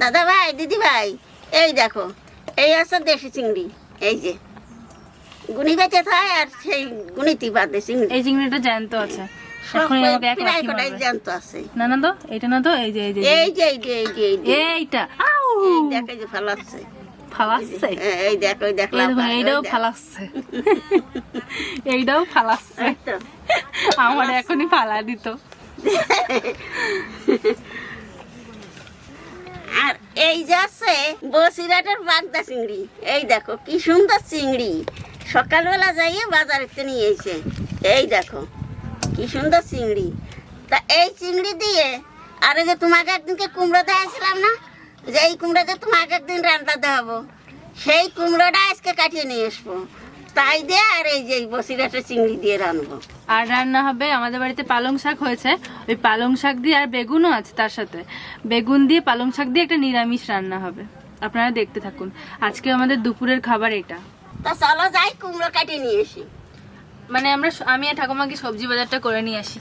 দাদা ভাই দিদি ভাই এই দেখো এই আছে দেশি চিংড়ি এই যে। গুনি বেঁচে থাকে আর সেই গুনিতি বাদে চিংড়ি। এই চিংড়িটা জ্যান্ত আছে। সব এখনই আমাকে এক প্রায় লাঠি কটাই মারবে। জ্যান্ত আছে। না না তো এটা না তো এই যে এই যে এই যে। এই যে এই যে এইটা দেখ যে ফালাচ্ছে। ফালাচ্ছে? এই- দেখ ওই এইটাও ফালাচ্ছে। এইটাও ফালাচ্ছে। আমার এখনই ফালা দিত। এই যাচ্ছে বসিরাটের বাগদা চিংড়ি। এই দেখো, কি সুন্দর চিংড়ি। সকালবেলা যাইয়ে বাজারেতে নিয়ে এসে। এই দেখো, কি সুন্দর চিংড়ি। তা এই চিংড়ি দিয়ে, আরে যে তোমাকে একদিনকে কুমড়ো দেখাছিলাম না? যে এই কুমড়োতে তোমাকে একদিন রান্না দেওয়াবো। সেই কুমড়োটা আজকে কাটিয়ে নিয়ে আসব। তাই দিয়ে আর এই যে এই বসিরহাটের চিংড়ি দিয়ে রানবো আর রান্না হবে আমাদের বাড়িতে পালং শাক হয়েছে। ওই পালং শাক দিয়ে আর বেগুনও আছে তার সাথে। বেগুন দিয়ে পালং শাক দিয়ে একটা নিরামিষ রান্না হবে। আপনারা দেখতে থাকুন। আজকে আমাদের দুপুরের খাবার এটা। তা চলো যাই কুমড়ো কাটিয়ে নিয়ে আসি মানে আমরা আমি আর ঠাকুমাকে সবজি বাজারটা করে নিয়ে আসি।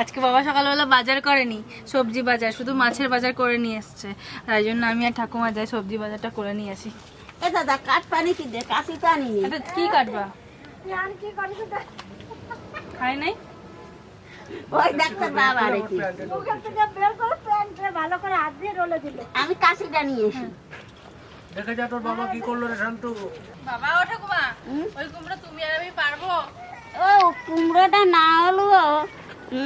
আজকে বাবা সকালবেলা বাজার করেনি সবজি বাজার শুধু মাছের বাজার করে নিয়ে এসছে। তাই জন্য আমি আর ঠাকুমা যাই সবজি বাজারটা করে নিয়ে আসি। এ দাদা কাঠ পানি কি দে? কাশি তো এটা কি কাটবা? খাই নাই? ওই ডাক্তার বাবা রেখে আমি কাশিটা নিয়ে এসি। দেখে যা তোর বাবা কি করল রে শান্তু। বাবা ও ঠাকুমা ওই কুমড়ো তুমি আর আমি পারব। ও কুমড়োটা না হলেও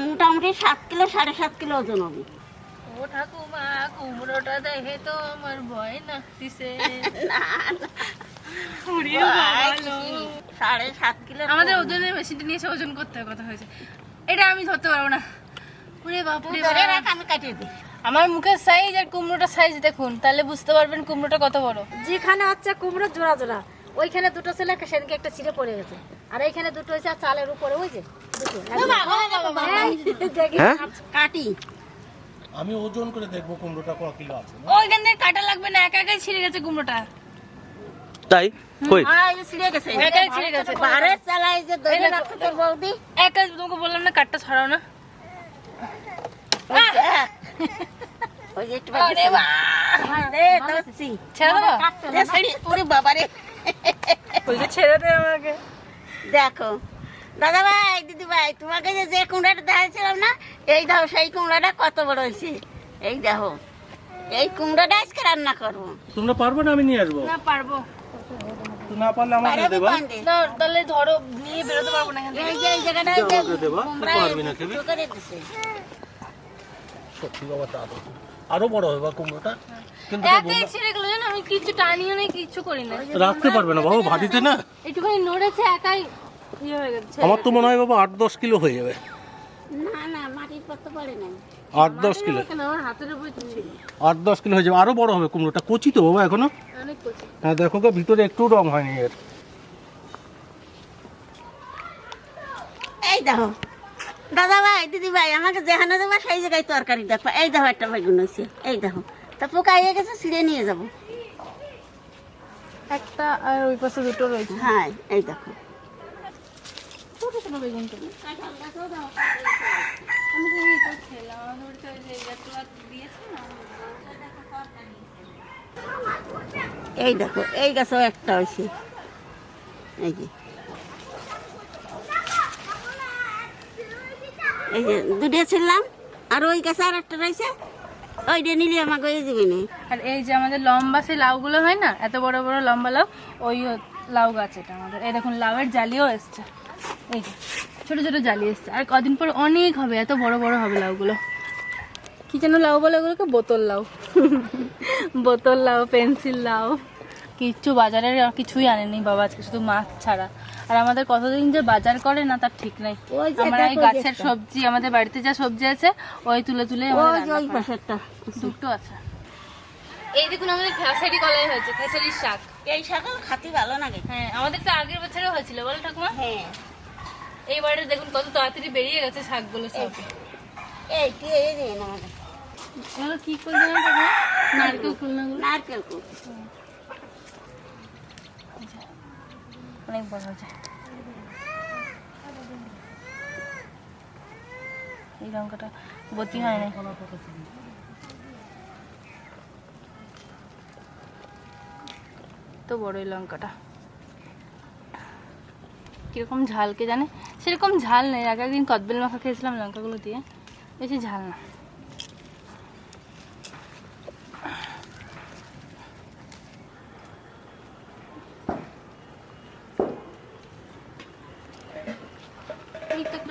মোটামুটি সাত কিলো সাড়ে সাত কিলো ওজন হবে। ও ঠাকুমা কুমড়োটা দেখে তো আমার ভয় লাগতিছে। না, না, উড়িয়ে ভাই, বাবালো। সাড়ে সাত কিলো আমাদের ওজনের মেশিনটা নিয়ে এসে ওজন করতে হবে কথা হয়েছে। এটা আমি ধরতে পারব না। ওরে বাপরে আমি কাটিয়ে দিই। আমার মুখের সাইজ আর কুমড়োটার সাইজ দেখুন তাহলে বুঝতে পারবেন কুমড়োটা কত বড়। যেখানে হচ্ছে কুমড়ো জোড়া জোড়া। ওইখানে দুটো ছিল সেদিনকে একটা ছিঁড়ে পড়ে গেছে। আর এইখানে দুটো হয়েছে আর চালের উপরে ওই যে হ্যাঁ? কাটি। আমি ওজন করে দেখব কুমড়োটা ক কিলো আছে। ওইখান থেকে কাটা লাগবে না একা একাই ছিঁড়ে গেছে কুমড়োটা। তাই? কই? হ্যাঁ, এই যে ছিঁড়ে গেছে। একাই ছিঁড়ে গেছে। বারে চালাই যে ধরে রাখছে তোর বৌদি। একা তোমাকে বললাম না কাটটা ছড়াও না। ওই যে একটু বাকি ছিল। দে, ধরছি। ছেড়ে দেবো? দে, ছেড়ে, ওরে বাবারে। ওইকে ছেড়ে দে আমাকে। দেখো দাদা ভাই দিদি ভাই তোমাকে যে যে কুমড়াটা দেখাচ্ছিলাম না এই দেখো সেই কুমড়াটা কত বড় হয়েছে। এই দেখো এই কুমড়াটা আজকে রান্না করব। তোমরা পারবে না আমি নিয়ে আসব? না পারব। না পারলে আমাকে পারবি দেবা না তাহলে ধরো নিয়ে বেরোতে পারব না এই যে এই জায়গাটা এই যে আমাকে দেবা? পারবি না খেবি? ফুটো করে দিছে। সত্যি বাবা তা আরও বড় হবে বা কুমড়োটা। কিন্তু জানো আমি টানিও করি না রাখতে পারবে না বাবু ভাটিতে না। একটুখানি নড়েছে একাই আমার তো মনে হয় বাবা আট দশ কিলো হয়ে যাবে। আট দশ কিলো। আট দশ কিলো হয়ে যাবে আরও বড় হবে কুমড়োটা। কচি তো বাবা এখনও। হ্যাঁ দেখো ভিতরে একটু রং হয়নি এর। এই দেখো। দাদা ভাই দিদি ভাই আমাকে যেখানে দেবা সেই জায়গায় তরকারি দেখো। এই দেখো একটা বেগুন হয়েছে। এই দেখো। তা পোকা হয়ে গেছে ছিঁড়ে নিয়ে যাব। একটা আর ওই পাশে দুটো রয়েছে। হ্যাঁ এই দেখো। ছোট বেগুন তো এই দেখো এই গাছও একটা হয়েছে। এই যে। এই যে দুটো ছিলাম আর ওই গাছে আর একটা রয়েছে। ওইটা নিলে আমাকে ওই দিবি না। আর এই যে আমাদের লম্বা সেই লাউগুলো হয় না এত বড় বড় লম্বা লাউ ওই লাউ গাছ এটা আমাদের। এই দেখুন লাউয়ের জালিও এসছে। এই ছোট ছোট জালি এসছে। আর কদিন পর অনেক হবে এত বড় বড় হবে লাউগুলো। কি যেন লাউ বলে ওগুলোকে? বোতল লাউ। বোতল লাউ পেন্সিল লাউ। কিচ্ছু বাজারের আর কিছুই আনেনি বাবা আজকে শুধু মাছ ছাড়া। আর আমাদের কতদিন যে বাজার করে না তার ঠিক নাই। ওই আমরা এই গাছের সবজি আমাদের বাড়িতে যা সবজি আছে ওই তুলে তুলে দুটো আছে। এই দেখুন আমাদের খেসারি কলাই হয়েছে খেসারির শাক। এই সকাল খাতি ভালো লাগে হ্যাঁ আমাদের তো আগের বছরে হয়েছিল বলো ঠাকুমা। হ্যাঁ। এইবারে দেখুন কত তাড়াতাড়ি বেরিয়ে গেছে শাকগুলো সব। এই তুই এই দে না কি করবে না নারকেল কুলনাগুলো নারকেল কুল অনেক বড় হয়েছে। এই লঙ্কাটা বতি হয় না তো বড় এই লঙ্কাটা। কীরকম ঝাল কে জানে? সেরকম ঝাল নেই। আগে একদিন কদবেল মাখা খেয়েছিলাম লঙ্কাগুলো দিয়ে। বেশি ঝাল না।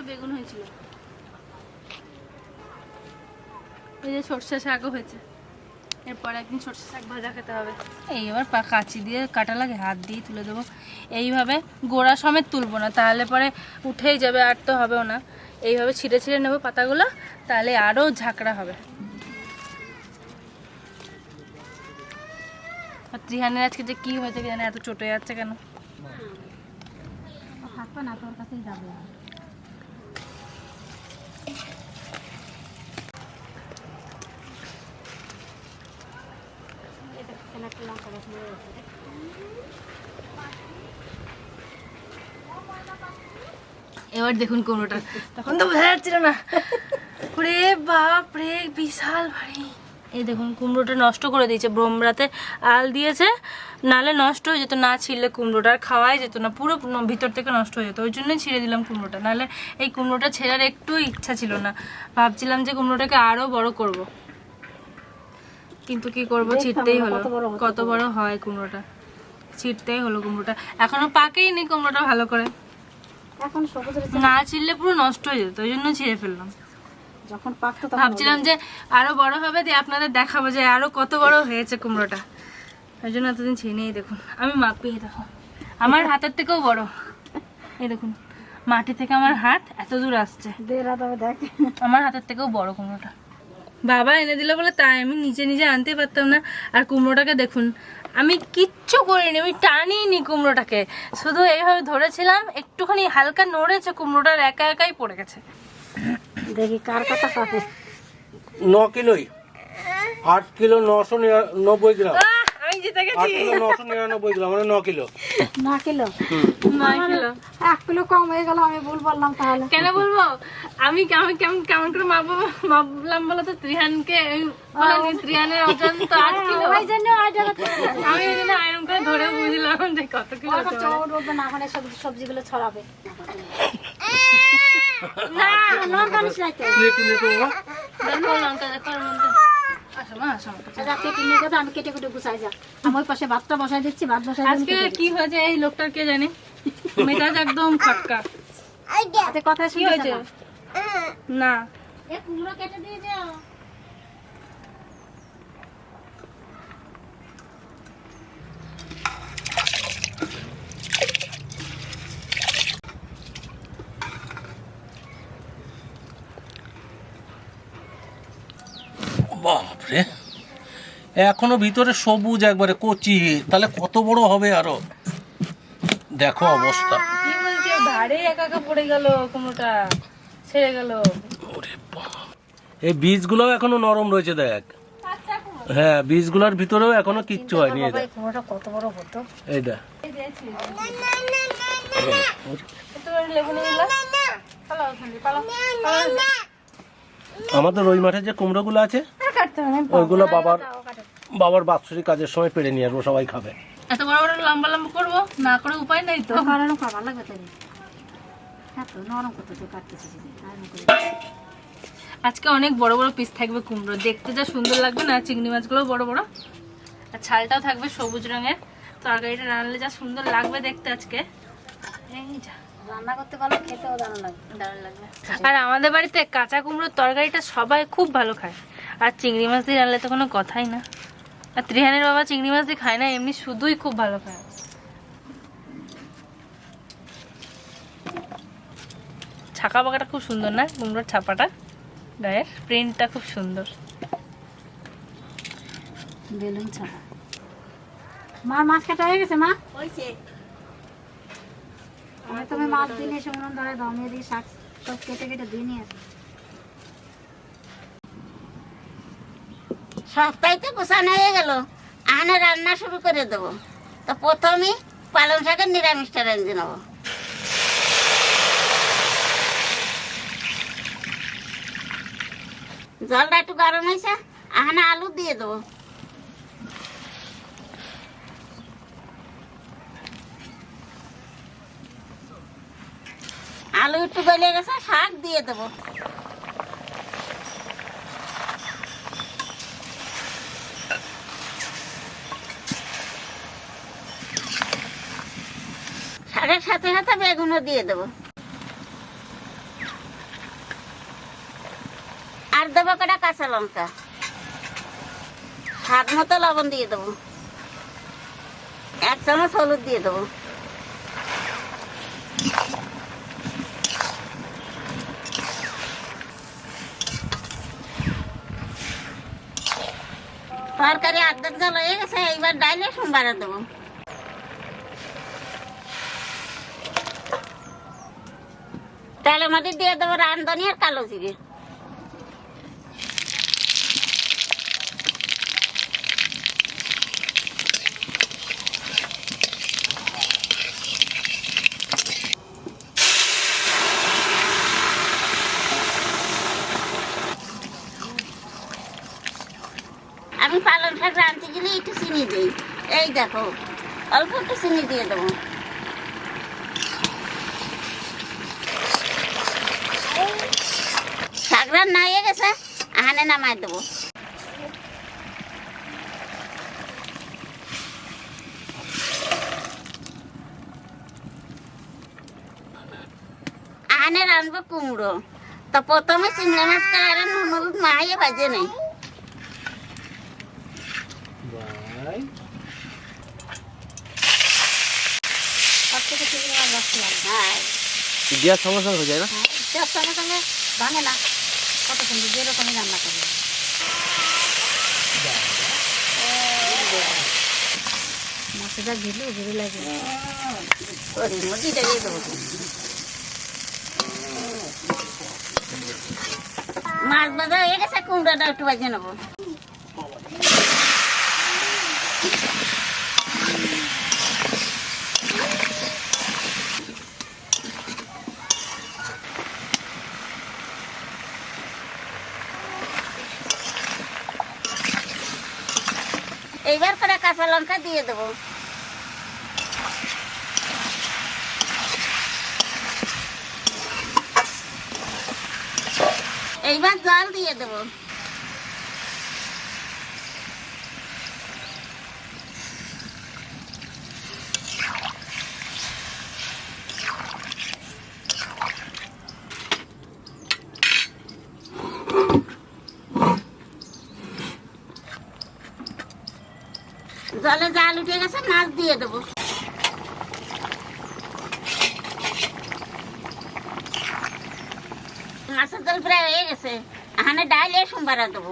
বেগুন হয়েছিল। এই যে সর্ষে শাকও হয়েছে। এরপর একদিন সর্ষে শাক ভাজা খেতে হবে। এই এবার পা কাঁচি দিয়ে কাটা লাগে হাত দিয়ে তুলে দেবো। এইভাবে গোড়া সমেত তুলবো না তাহলে পরে উঠেই যাবে আর তো হবেও না। এইভাবে ছিঁড়ে ছিঁড়ে নেব পাতাগুলো তাহলে আরও ঝাঁকড়া হবে। আর ত্রিহানের আজকে যে কী হয়েছে জানে এত চটে যাচ্ছে কেন? থাকবে না তোর কাছেই যাবে এবার দেখুন কুমড়োটা তখন তো বোঝা যাচ্ছিল না। ওরে বাপ রে বিশাল ভারী এই দেখুন, কুমড়োটা নষ্ট করে দিয়েছে, ব্রহ্মরাতে আল দিয়েছে। নালে নষ্ট হয়ে যেত, না ছিঁড়লে কুমড়োটা, আর খাওয়াই যেত না, পুরো ভিতর থেকে নষ্ট হয়ে যেত। ওই জন্যই ছিঁড়ে দিলাম কুমড়োটা। নাহলে এই কুমড়োটা ছেঁড়ার একটু ইচ্ছা ছিল না। ভাবছিলাম যে কুমড়োটাকে আরও বড় করব। কিন্তু কি করব? ছিটতেই হলো। কত বড় হয় কুমড়োটা? ছিঁড়তেই হলো কুমড়োটা। এখনও পাকেই নি কুমড়োটা ভালো করে। এখন সবুজ না ছিঁড়লে পুরো নষ্ট হয়ে যেত ওই জন্য ছিঁড়ে ফেললাম। যখন পাকতো তখন ভাবছিলাম যে আরও বড় হবে দিয়ে আপনাদের দেখাবো যে আরও কত বড় হয়েছে কুমড়োটা। ওই জন্য এতদিন ছিঁড়েই দেখুন আমি মাপি দেখো আমার হাতের থেকেও বড়। এই দেখুন মাটি থেকে আমার হাত এত দূর আসছে। দেরা তবে দেখ। আমার হাতের থেকেও বড় কুমড়োটা। বাবা এনে দিল বলে তাই আমি নিজে নিজে আনতে পারতাম না। আর কুমড়োটাকে দেখুন আমি কিচ্ছু করিনি আমি টানিনি কুমড়োটাকে। শুধু এইভাবে ধরেছিলাম একটুখানি হালকা নড়েছে কুমড়োটার একা একাই পড়ে গেছে। দেখি কার কথা পাবে। ন কিলোই। আট কিলো নশো নব্বই গ্রাম। জিতে গেছি কিলো নশো নিরানব্বই গ্রাম মানে ন কিলো কম হয়ে গেল আমি ভুল বললাম তাহলে কেন বলব আমি কেমন কেমন কেমন করে মাপবো মাপলাম বলো তো ত্রিহানকে আমি ত্রিহানের ওজন তো আট কিলো ওই জন্য আমি ওই জন্য আয়রন করে ধরে বুঝলাম যে কত কিলো। চৌড় উঠবে না ওখানে সবজি সবজিগুলো ছড়াবে না লঙ্কা নিস নাই তো তুই একটু নেতো বাবা দেখো লঙ্কা দেখো আমি কেটে কেটে গুছাই যা। আমার পাশে ভাতটা বসাই দিচ্ছি ভাত বসাই আজকে কি হয়েছে? এই লোকটার কে জানে? মেজাজ একদম খটকা আচ্ছা কথা কি হয়েছে? না। এ কুমড়ো কেটে দিয়ে যাও। বাপরে এখনও ভিতরে সবুজ একবারে কচি তাহলে কত বড় হবে আরও? দেখো অবস্থা। কি বলছি? ধারে একা একা পড়ে গেল কুমড়োটা ছেড়ে গেল। ওরে বাবা। এই বীজগুলোও এখনও নরম রয়েছে দেখ। হ্যাঁ বীজগুলোর ভিতরেও এখনও কিচ্ছু হয়নি দেখ। কত বড় হতো? এই দেখ। একটু লেবু নিয়ে আমাদের ওই মাঠে যে কুমড়োগুলো আছে। ওইগুলো বাবার বাবার বাৎসরিক কাজের সময় পেরে নিয়ে আসব সবাই খাবে। এত বড় বড় লম্বা লম্বা করব না করে উপায় নাই তো। কারণ খাবার লাগবে তাই হ্যাঁ নরম কত কাটতেছি আজকে অনেক বড় বড় পিস থাকবে কুমড়ো। দেখতে যা সুন্দর লাগবে না চিংড়ি মাছগুলো বড় বড়। আর ছালটাও থাকবে সবুজ রঙের। তরকারিটা রান্নালে যা সুন্দর লাগবে দেখতে আজকে। এই যা, রান্না করতে পারলে খেতেও দারুণ লাগবে দারুণ লাগবে। আর আমাদের বাড়িতে কাঁচা কুমড়োর তরকারিটা সবাই খুব ভালো খায়। আর চিংড়ি মাছ দিয়ে রান্নালে তো কোনো কথাই না। আর ত্রিহানের বাবা চিংড়ি মাছ দিয়ে খায় না এমনি শুধুই খুব ভালো খায়। ছাকা পাকাটা খুব সুন্দর না? কুমড়োর ছাপাটা গায়ের প্রিন্টটা খুব সুন্দর। বেলুন ছাড়া মার মাছ কাটা হয়ে গেছে মা? হয়েছে। সপ্তাহে তো হয়ে গেল। রান্না শুরু করে দেবো। তো প্রথমে পালং শাকের নিরামিষটা রেঞ্জে নেব। জলটা একটু গরম হয়েছে, আহানে আলু দিয়ে দেবো। আলু একটু গলে গেছে, শাক দিয়ে দেবো। শাকের সাথে সাথে বেগুনও দিয়ে দেবো। আর দেবো কটা কাঁচা লঙ্কা। স্বাদ মতো লবণ দিয়ে দেবো। এক চামচ হলুদ দিয়ে দেবো। তরকারি আর্ধেক জল হয়ে গেছে, এইবার ডাইলে সোমবার দেবো। তেলের মধ্যে দিয়ে দেবো রান্ধনি আর কালো জিরে আমি পালং শাক রাঁধতে গেলে একটু চিনি দিই। এই দেখো, অল্প একটু চিনি দিয়ে দেবো। শাক রান্না গেছে, আহানে নামাই দেবো। আহানে রাঁধবো কুমড়ো। তো প্রথমে চিংড়ি মাছ কালারে নুন মাইয়ে বাজে নেই সব থেকে চিংড়ি মাছ রাখতে লাগে হ্যাঁ দেওয়ার সঙ্গে সঙ্গে হয়ে যায় না? তার সঙ্গে সঙ্গে ভাঙে না। কত সুন্দর যেরকমই রান্না করবে মাছটা ঘিরলেও ঘিরে লাগে। মাছ বাজা হয়ে গেছে কুমড়াটা একটু বাজে নেব এইবার করে কাঁচা লঙ্কা দিয়ে দেবো। এইবার জল দিয়ে দেবো। জলে জাল উঠে গেছে, মাছ দিয়ে দেবো। মাছের জল প্রায় হয়ে গেছে। এখানে ডাইলে সোমবার দেবো।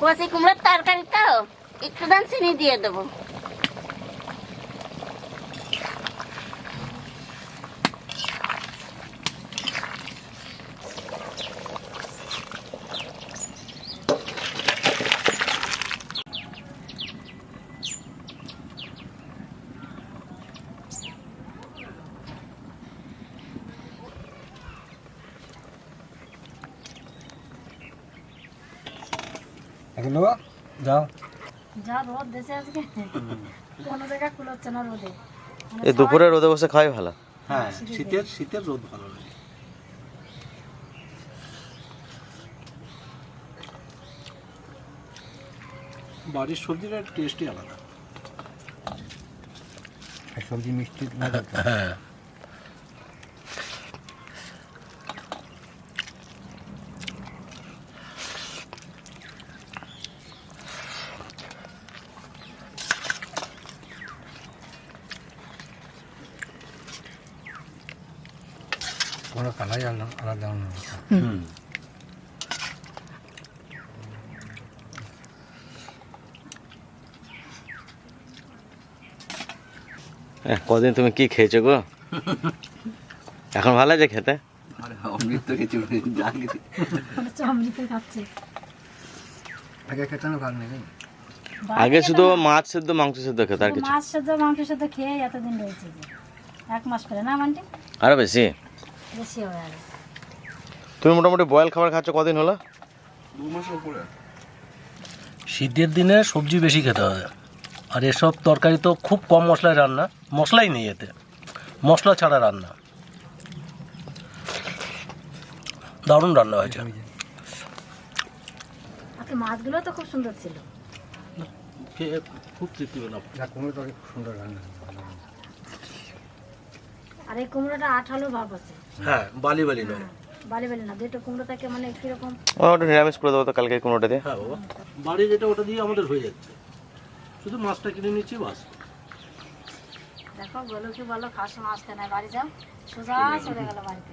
বাপরে কুমড়োর তরকারি তো একটু দান চিনি দিয়ে দেবো। এগুলো যাও। যা রোদ দেশে আজকে। কোনো কুলোচ্ছে না রোদে। এই দুপুরে রোদে বসে খাওয়াই ভালো। হ্যাঁ শীতের শীতের রোদ। ভালো লাগে। বাড়ির সবজির টেস্টই আলাদা। সবজি মিষ্টি হ্যাঁ। কালাই আলাদা আলাদা হুম কদিন তুমি কি খেয়েছো গো? এখন ভালো আছে খেতে? অমৃত খাচ্ছে। আগে শুধু মাছ সেদ্ধ মাংস সেদ্ধ খেত আর কিছু। মাছ সেদ্ধ মাংস সেদ্ধ খেয়ে এতদিন রয়েছে এক মাস করে না মানটি আরও বেশি? বেশি হয়ে গেল তুমি মোটামুটি বয়েল খাবার খাচ্ছ কদিন হলো? শীতের দিনে সবজি বেশি খেতে হবে। আর এসব তরকারি তো খুব কম মশলায় রান্না মশলাই নেই এতে। মশলা ছাড়া রান্না। দারুণ রান্না হয়েছে। আজকে মাছগুলো তো খুব সুন্দর ছিল। খুব তৃপ্তি পেলাম। আর এই কুমড়োটা আঠালো ভাব আছে। হ্যাঁ বালি বালি নয়। বালি বালি না দুটো কুমড়ো থেকে মানে কীরকম? ওটা নিরামিষ করে দেবো তো কালকে কুমড়োটা দিয়ে। হ্যাঁ বাবা। বাড়ি যেটা ওটা দিয়ে আমাদের হয়ে যাচ্ছে। শুধু মাছটা কিনে নিচ্ছি বাস। দেখো বলো কি বলো খাস মাছ কেনায় বাড়ি যাও। সোজা চলে গেল বাড়িতে।